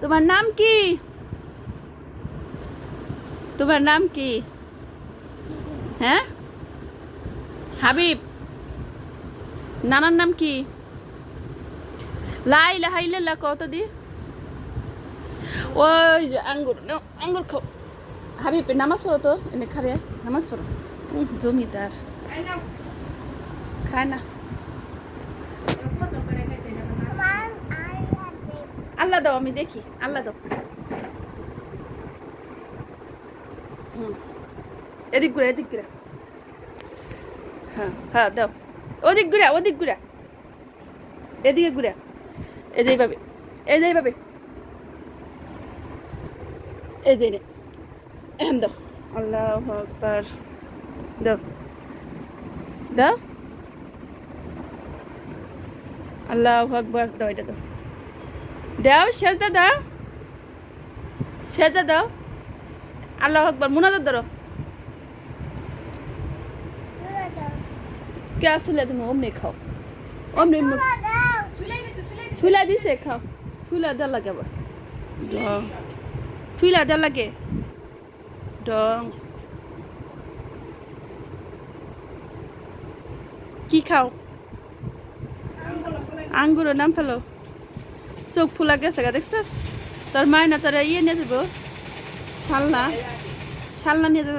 তোমার নাম কি? তোমার নাম কি? হ্যাঁ? হাবিব। নানার নাম কি? লাই লাহাইলে লা কত দি? ওই যে আঙ্গুর আঙ্গুর খাও। হাবিব, নামাজ পড়ো তো, এনে খারে নামাজ পড়ো। জমিদার। খায় না। আল্লাহ দাও, আমি দেখি। আল্লাহ দাও। এদিক ঘুরে এদিক ঘুরে। হ্যাঁ হ্যাঁ দাও। ওদিক ঘুরা ওদিক ঘুরা। এদিকে ঘুরা। যে এইভাবে, এই যে এইভাবে। এই যে এখান দাও। আল্লাহ আকবার। দাও। দাও। আল্লাহ আকবার। দাও, এটা দাও। দাও, সেজদা দাও। সেজদা দাও। আল্লাহ আকবার, মুনাজাত ধরো। কে আসলে তুমি? অমনি খাও। অমনি সুলা দিছে, খাও। সুলা দেওয়া লাগে আবার। সুলা দেওয়া লাগে। ডং। কি খাও? আঙ্গুরের নাম ফেলো। চোখ ফুলা গেছে গা, দেখছিস? তোর মায়না তোরা ইয়ে নিয়ে যাব? শালনা। শালনা নিয়ে যাব